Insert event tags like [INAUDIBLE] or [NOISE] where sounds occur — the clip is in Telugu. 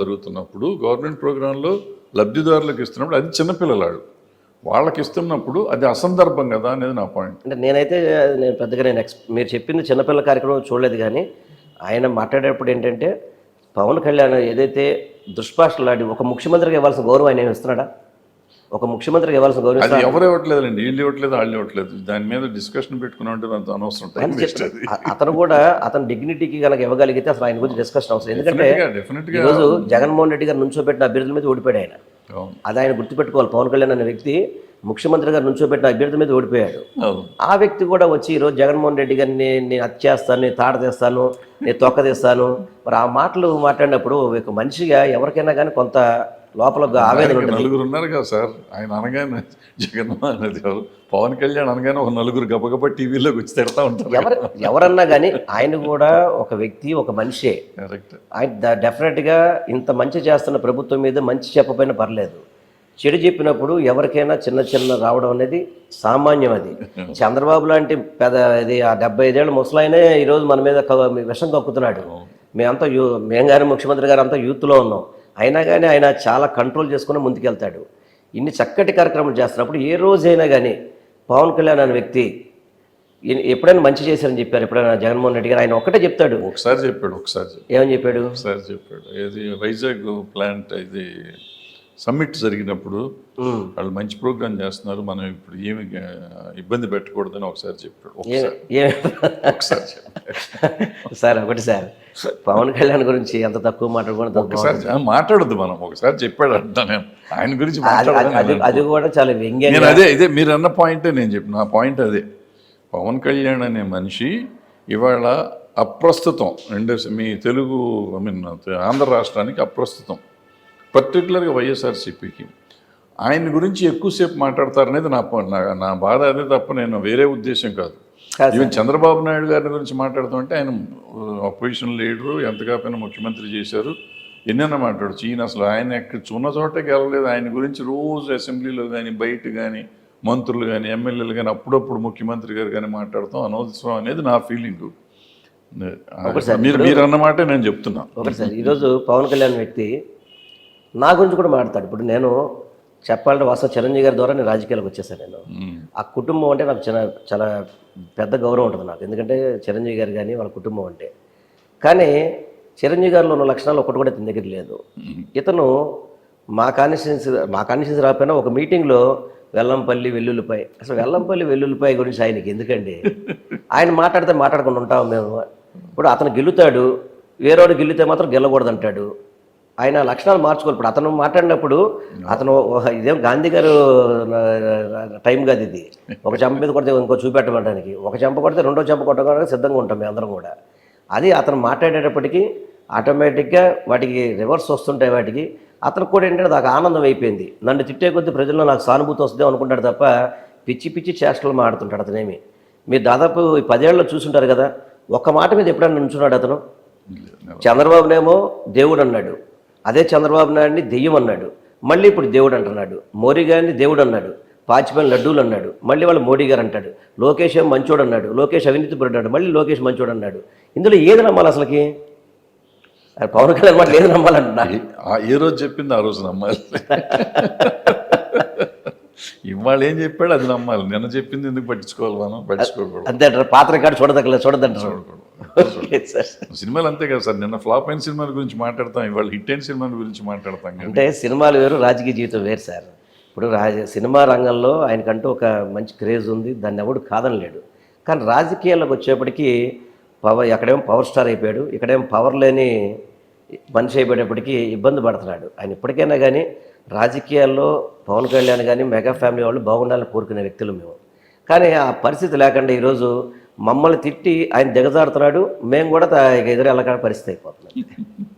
జరుగుతున్నప్పుడు గవర్నమెంట్ ప్రోగ్రాంలో లబ్ధిదారులకు ఇస్తున్నప్పుడు అది చిన్నపిల్లలాడు వాళ్ళకి ఇస్తున్నప్పుడు అది అసందర్భం కదా అనేది నా పాయింట్. అంటే నేనైతే నేను పెద్దగా నేను ఎక్స్ మీరు చెప్పింది చిన్నపిల్ల కార్యక్రమం చూడలేదు కానీ ఆయన మాట్లాడేటప్పుడు ఏంటంటే పవన్ కళ్యాణ్ ఏదైతే దుష్పాషలాడి ఒక ముఖ్యమంత్రికి ఇవ్వాల్సిన గౌరవం ఆయన ఇస్తున్నాడా? ఒక ముఖ్యమంత్రికి ఇవ్వాల్సిన గౌరవం? ఎవరు ఇవ్వట్లేదండి వీళ్ళు ఇవ్వట్లేదు వాళ్ళు ఇవ్వట్లేదు. దాని మీద డిస్కషన్ పెట్టుకున్నామంటే అంత అనవసరం అతను కూడా అతని డిగ్నిటీకి కనుక ఇవ్వగలిగితే అసలు ఆయన గురించి డిస్కషన్ అవసరం. ఎందుకంటే ఈరోజు జగన్మోహన్ రెడ్డి గారు నుంచోబెట్టిన అభ్యర్థుల మీద ఓడిపోయాడు ఆయన. అది ఆయన గుర్తుపెట్టుకోవాలి. పవన్ కళ్యాణ్ అనే వ్యక్తి ముఖ్యమంత్రి గారు నుంచోబెట్టిన అభ్యర్థి మీద ఓడిపోయాడు. ఆ వ్యక్తి కూడా వచ్చి ఈరోజు జగన్మోహన్ రెడ్డి గారిని నేను అది చేస్తాను నేను తాట తీస్తాను నేను తొక్క తీస్తాను. మరి ఆ మాటలు మాట్లాడినప్పుడు ఒక మనిషిగా ఎవరికైనా కానీ కొంత లోపల ఆవేదన నలుగురు ఉన్నారు కదా సార్. ఆయన అనగానే జగన్మోహన్ రెడ్డి గారు పవన్ కళ్యాణ్ అనగానే ఒక నలుగురు గబగబా టీవీలోకి వచ్చి తిడతా ఉంటారు. ఎవరు ఎవరన్నా కానీ ఆయన కూడా ఒక వ్యక్తి ఒక మనిషే. కరెక్ట్ ఆయన డెఫినెట్గా ఇంత మంచి చేస్తున్న ప్రభుత్వం మీద మంచి చెప్పపోయినా పర్లేదు. చెడు చెప్పినప్పుడు ఎవరికైనా చిన్న చిన్న రావడం అనేది సామాన్యం అది. [LAUGHS] చంద్రబాబు లాంటి పెద్ద ఇది ఆ డెబ్బై ఐదేళ్ళ ముసలాయనే ఈరోజు మన మీద విషం కక్కుతున్నాడు. మేమంతా యూ మేము కానీ ముఖ్యమంత్రి గారు అంతా యూత్లో ఉన్నాం. అయినా కానీ ఆయన చాలా కంట్రోల్ చేసుకుని ముందుకెళ్తాడు. ఇన్ని చక్కటి కార్యక్రమాలు చేస్తున్నప్పుడు ఏ రోజైనా కానీ పవన్ కళ్యాణ్ అనే వ్యక్తి ఎప్పుడైనా మంచి చేశారని చెప్పారు ఎప్పుడైనా జగన్మోహన్ రెడ్డి గారు? ఆయన ఒక్కటే చెప్తాడు. ఒకసారి చెప్పాడు ఒకసారి. ఏమని చెప్పాడు? ఒకసారి చెప్పాడు. ఏది వైజాగ్ ప్లాంట్ ఇది సమ్మిట్ జరిగినప్పుడు. వాళ్ళు మంచి ప్రోగ్రామ్ చేస్తున్నారు మనం ఇప్పుడు ఏమి ఆ, ఇబ్బంది పెట్టకూడదని ఒకసారి చెప్పాడు. ఒకసారి. సార్ ఒకటి సార్. పవన్ కళ్యాణ్ గురించి ఎంత తక్కువ మాట్లాడుకోవడం. ఒకసారి ఆ, మాట్లాడొద్దు మనం. ఒకసారి చెప్పాడు అంటా నేను. ఆయన గురించి అది- కూడా చాలా వ్యంగ్యంగా నేను అదే ఇదే మీరు అన్న పాయింటే నేను చెప్పిన. నా పాయింట్ అదే. పవన్ కళ్యాణ్ అనే మనిషి ఇవాళ అప్రస్తుతం. అంటే మీ తెలుగు ఐ మీన్ ఆంధ్ర రాష్ట్రానికి అప్రస్తుతం. పర్టికులర్గా వైఎస్ఆర్సీపీకి. ఆయన గురించి ఎక్కువసేపు మాట్లాడతారనేది నా నా నా బాధ అదే తప్ప నేను వేరే ఉద్దేశం కాదు. కాదు ఈవెన్ చంద్రబాబు నాయుడు గారి గురించి మాట్లాడుతుంటే ఆయన అపోజిషన్ లీడరు ఎంత కాకపోయినా ముఖ్యమంత్రి చేశారు ఎన్నైనా మాట్లాడచ్చు. ఈయన అసలు ఆయన ఎక్కడ ఉన్న చోటే గెలవలేదు. ఆయన గురించి రోజు అసెంబ్లీలో కానీ బయట కానీ మంత్రులు కానీ ఎమ్మెల్యేలు కానీ అప్పుడప్పుడు ముఖ్యమంత్రి గారు కానీ మాట్లాడతాం అనవసరం అనేది నా ఫీలింగ్. మీరు మీరు అన్నమాటే నేను చెప్తున్నా. ఒకటి సార్ ఈరోజు పవన్ కళ్యాణ్ వ్యక్తి నా గురించి కూడా మాట్లాడతాడు. ఇప్పుడు నేను చెప్పాలంటే వాస్తవ చిరంజీవి గారి ద్వారా నేను రాజకీయాలకు వచ్చేసాను నేను. ఆ కుటుంబం అంటే నాకు చాలా చాలా పెద్ద గౌరవం ఉంటుంది నాకు. ఎందుకంటే చిరంజీవి గారు కానీ వాళ్ళ కుటుంబం అంటే. కానీ చిరంజీవి గారిలో ఉన్న లక్షణాలు ఒకటి కూడా ఇతని దగ్గర లేదు. ఇతను మా కాన్స్టిట్యున్సీ మా కాన్స్టిట్యున్సీ రాకపోయినా ఒక మీటింగ్లో వెల్లంపల్లి వెల్లుల్లిపై అసలు వెల్లంపల్లి వెల్లుల్లిపై గురించి ఆయనకి ఎందుకండి? ఆయన మాట్లాడితే మాట్లాడకుండా ఉంటాం మేము. ఇప్పుడు అతను గెలుతాడు వేరేవాడు గెలితే మాత్రం గెలకూడదు అంటాడు ఆయన లక్షణాలు మార్చుకోవాలి. ఇప్పుడు అతను మాట్లాడినప్పుడు అతను ఇదేం గాంధీ గారు టైం కాదు ఇది. ఒక [LAUGHS] చెంప మీద కొడితే ఇంకో చూపెట్టడానికి ఒక చెంప కొడితే రెండో చెంప కొట్టడానికి సిద్ధంగా ఉంటాం మేము అందరం కూడా. అది అతను మాట్లాడేటప్పటికి ఆటోమేటిక్గా వాటికి రివర్స్ వస్తుంటాయి వాటికి. అతను కూడా ఏంటంటే నాకు ఆనందం అయిపోయింది. నన్ను తిట్టే కొద్దీ ప్రజల్లో నాకు సానుభూతి వస్తుంది అనుకుంటాడు తప్ప పిచ్చి పిచ్చి చేష్టలు మాడుతుంటాడు అతనేమి. మీరు దాదాపు ఈ పదేళ్ళలో చూసుంటారు కదా ఒక్క మాట మీద ఎప్పుడైనా నుంచున్నాడు అతను? చంద్రబాబునేమో దేవుడు అన్నాడు. అదే చంద్రబాబు నాయుడిని దెయ్యం అన్నాడు. మళ్ళీ ఇప్పుడు దేవుడు అంటున్నాడు. మోడీ గారిని దేవుడు అన్నాడు. పాచిపోయిన లడ్డూలు అన్నాడు. మళ్ళీ వాళ్ళు మోడీ గారు అంటాడు. లోకేష్ ఏం మంచోడు అన్నాడు. లోకేష్ అవినీతి అన్నాడు. మళ్ళీ లోకేష్ మంచోడు అన్నాడు. ఇందులో ఏది నమ్మాలి అసలుకి? పవన్ కళ్యాణ్ మాట ఏది నమ్మాలంటున్నా? ఏ- రోజు చెప్పింది ఆ రోజు నమ్మాలి. [LAUGHS] ఇవాళ ఏం చెప్పాడు అది నమ్మాలి. నిన్న చెప్పింది ఎందుకు పట్టించుకోవాలి మనం? పట్టించుకోకూడదు. అంతే అంటారు. పాత రికార్డు చూడదగ్గలేదు చూడదంటారు. ఓకే సార్ సినిమాలు అంతే కదా సార్. నిన్న ఫ్లాప్ అయిన సినిమాల గురించి మాట్లాడతాం ఇవాళ హిట్ అయిన సినిమాల గురించి మాట్లాడతాం అంటే సినిమాలు వేరు రాజకీయ జీవితం వేరు సార్. ఇప్పుడు రాజ సినిమా రంగంలో ఆయనకంటూ ఒక మంచి క్రేజ్ ఉంది దాన్ని ఎవడు కాదనలేడు. కానీ రాజకీయాల్లోకి వచ్చేప్పటికీ పవర్ ఎక్కడేమో పవర్ స్టార్ అయిపోయాడు ఇక్కడేమో పవర్ లేని మనిషి అయిపోయేటప్పటికీ ఇబ్బంది పడుతున్నాడు. ఆయన ఇప్పటికైనా కానీ రాజకీయాల్లో పవన్ కళ్యాణ్ కానీ మెగా ఫ్యామిలీ వాళ్ళు బాగుండాలని కోరుకునే వ్యక్తులు మేము. కానీ ఆ పరిస్థితి లేకుండా ఈరోజు మమ్మల్ని తిట్టి ఆయన దిగజారుతున్నాడు. మేము కూడా ఎదురు వెళ్ళకుండా పరిస్థితి అయిపోతున్నాం [LAUGHS]